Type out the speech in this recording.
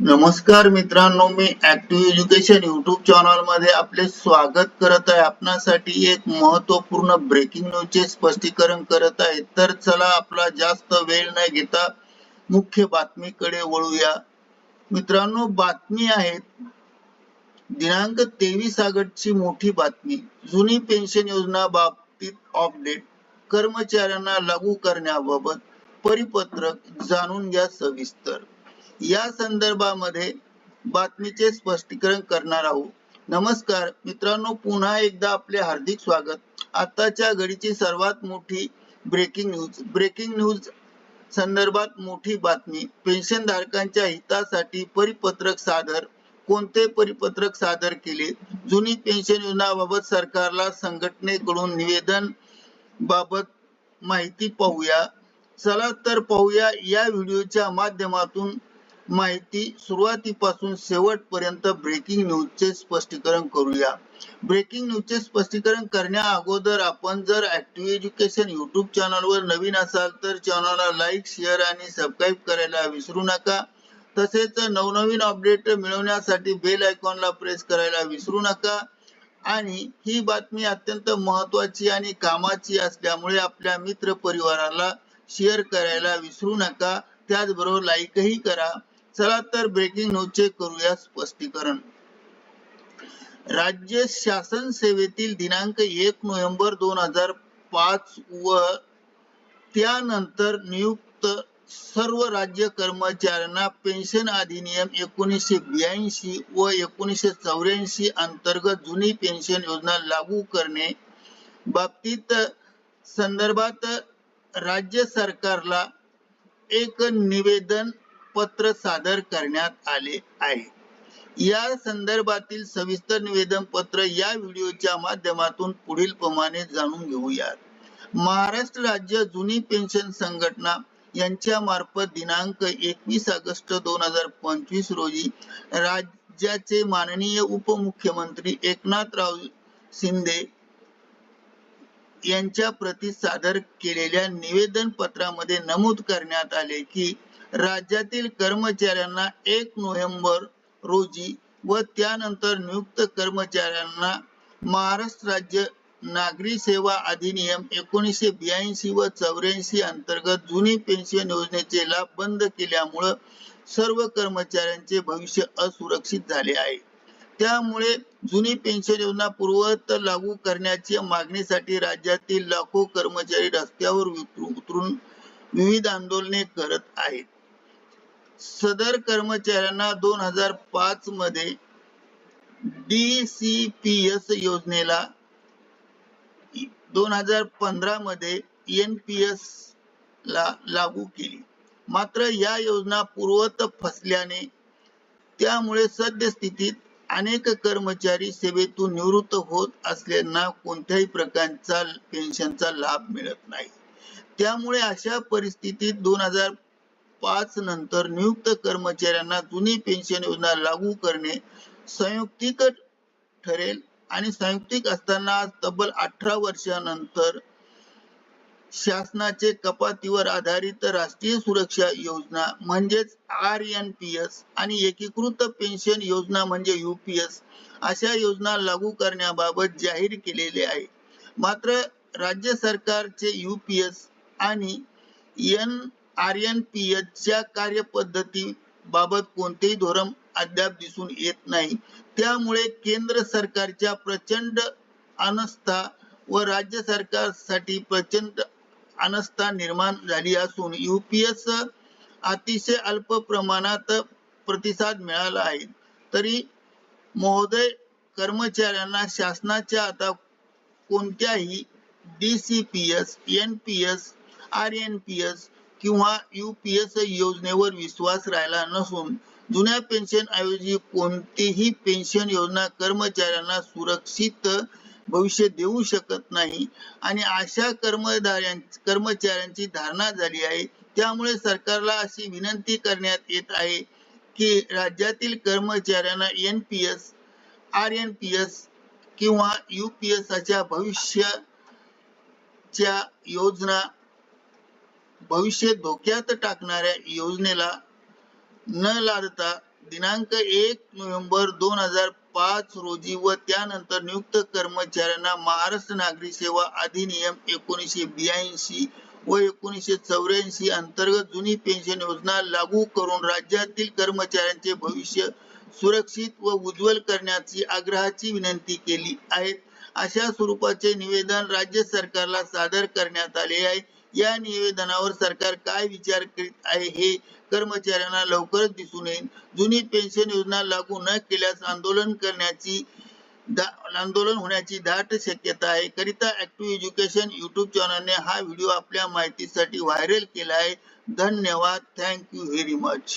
नमस्कार मित्रांनो मी ऍक्टिव्ह एज्युकेशन युट्यूब चॅनलमध्ये आपले स्वागत करत आहे. आपणासाठी एक महत्त्वपूर्ण ब्रेकिंग न्यूज चे स्पष्टीकरण करत आहे. तर चला आपला जास्त वेळ न घेता मुख्य बातमीकडे वळूया. मित्रांनो बातमी आहे. दिनांक तेवीस ऑगस्टची मोठी बातमी. जुनी पेन्शन योजना बाबतीत अपडेट कर्मचाऱ्यांना लागू करण्याबाबत परिपत्रक जाणून घ्या सविस्तर. या संदर्भामध्ये बातमीचे स्पष्टीकरण करणार आहोत. नमस्कार मित्रांनो पुन्हा एकदा आपले हार्दिक स्वागत. आताच्या घडीची सर्वात मोठी ब्रेकिंग न्यूज ब्रेकिंग न्यूज संदर्भात मोठी बातमी. पेन्शन धारकांच्या हितासाठी परिपत्रक सादर. कोणते परिपत्रक सादर केले? जुनी पेन्शन योजनाबाबत सरकारला संघटनेकडून निवेदन बाबत माहिती पाहूया. चला तर पाहूया या व्हिडिओच्या माध्यमातून माहिती सुरुवातीपासून शेवटपर्यंत ब्रेकिंग न्यूजचे स्पष्टीकरण करूया. ब्रेकिंग न्यूजचे स्पष्टीकरण करण्या अगोदर आपण जर ऍक्टिव्ह एज्युकेशन युट्यूब चॅनलवर नवीन असाल तर चॅनलला लाईक शेअर आणि सबस्क्राईब करायला विसरू नका. तसेच नवनवीन अपडेट मिळवण्यासाठी बेल आयकॉनला प्रेस करायला विसरू नका. आणि ही बातमी अत्यंत महत्वाची आणि कामाची असल्यामुळे आपल्या मित्र परिवाराला शेअर करायला विसरू नका. त्याचबरोबर लाईकही करा. चला तर ब्रेकिंग न्यूजचे करूया स्पष्टीकरण. राज्य शासन सेवेतील दिनांक एक नोव्हेंबर दोन हजार पाच व त्यानंतर नियुक्त सर्व राज्य कर्मचाऱ्यांना पेन्शन अधिनियम एकोणीसशे ब्याऐंशी व एकोणीसशे चौऱ्याऐंशी अंतर्गत जुनी पेन्शन योजना लागू करणे बाबतीत संदर्भात राज्य सरकारला एक निवेदन पत्र सादर करण्यात आले आहे. या संदर्भातील सविस्तर निवेदन पत्र या व्हिडिओच्या माध्यमातून पुढील प्रमाणे जाणून घेऊयात. महाराष्ट्र राज्य जुनी पेन्शन संघटना यांच्या मार्फत दिनांक एकवीस ऑगस्ट दोन हजार पंचवीस रोजी राज्याचे माननीय उपमुख्यमंत्री एकनाथराव शिंदे यांच्या प्रती सादर केलेल्या निवेदन पत्रामध्ये नमूद करण्यात आले की राज्यातील कर्मचाऱ्यांना एक नोव्हेंबर रोजी व त्यानंतर नियुक्त कर्मचाऱ्यांना महाराष्ट्र राज्य नागरी सेवा अधिनियम एकोणीसशे ब्याऐंशी व चौऱ्याऐंशी अंतर्गत जुनी पेन्शन योजनेचे लाभ बंद केल्यामुळं सर्व कर्मचाऱ्यांचे भविष्य असुरक्षित झाले आहे. त्यामुळे जुनी पेन्शन योजना पूर्ववत लागू करण्याच्या मागणीसाठी राज्यातील लाखो कर्मचारी रस्त्यावर उतरून विविध आंदोलने करत आहेत. सदर कर्मचाऱ्यांना दोन हजार पाच मध्ये डीसीपीएस योजनेला दोन हजार पंधरा मध्ये एनपीएस ला लागू केली. मात्र या योजना पूर्वत फसल्याने त्यामुळे सद्यस्थितीत अनेक कर्मचारी सेवेतून निवृत्त होत असल्याना कोणत्याही प्रकारचा पेन्शनचा लाभ मिळत नाही. त्यामुळे अशा परिस्थितीत दोन हजार पाच नंतर नियुक्त कर्मचाऱ्यांना जुनी पेन्शन योजना लागू करणे संयुक्तिक ठरेल आणि संयुक्तिक असताना तब्बल अठरा वर्षानंतर शासनाचे कपातीवर आधारित राष्ट्रीय सुरक्षा योजना म्हणजेच आर एन पी एस आणि एकीकृत पेन्शन योजना म्हणजे युपीएस अशा योजना लागू करण्याबाबत जाहीर केलेले आहे. मात्र राज्य सरकारचे युपीएस आणि N R N P S च्या कार्यपद्धती बाबत कोणतेही धोरण अद्याप दिसून येत नाही. त्यामुळे केंद्र सरकारच्या प्रचंड अनस्था व राज्य सरकारसाठी प्रचंड अनस्था निर्माण झाली असून युपीएस अतिशय अल्प प्रमाणात प्रतिसाद मिळाला आहे. तरी महोदय कर्मचाऱ्यांना शासनाच्या आता कोणत्याही D C P S N P S R N P S किंवा युपीएस योजनेवर विश्वास राहिला नसून जुन्या पेन्शन ऐवजी कोणतीही पेन्शन योजना कर्मचाऱ्यांना सुरक्षित भविष्य देऊ शकत नाही. आणि अशा कर्मचाऱ्यांची धारणा झाली आहे. त्यामुळे सरकारला अशी विनंती करण्यात येत आहे की राज्यातील कर्मचाऱ्यांना N P S R N P S किंवा युपीएस अशा भविष्याच्या योजना भविष्य धोक्यात टाकणाऱ्या योजनेला न लादता दिनांक एक नोव्हेंबर दोन हजार पाच रोजी व त्यानंतर नियुक्त कर्मचाऱ्यांना महाराष्ट्र नागरी सेवा अधिनियम एकोणीसशे ब्याऐंशी व एकोणीसशे चौऱ्याऐंशी अंतर्गत जुनी पेन्शन योजना लागू करून राज्यातील कर्मचाऱ्यांचे भविष्य सुरक्षित व उज्ज्वल करण्याची आग्रहाची विनंती केली आहे. अशा स्वरूपाचे निवेदन राज्य सरकारला सादर करण्यात आले आहे. या निवेदनावर सरकार काय विचार करीत आहे हे कर्मचाऱ्यांना लवकरच दिसून येईल. जुनी पेन्शन योजना लागू न केल्यास आंदोलन करण्याची आंदोलन होण्याची दाट शक्यता आहे. करिता ऍक्टिव्ह एज्युकेशन युट्यूब चॅनलने हा व्हिडिओ आपल्या माहितीसाठी व्हायरल केला आहे. धन्यवाद. Thank you very much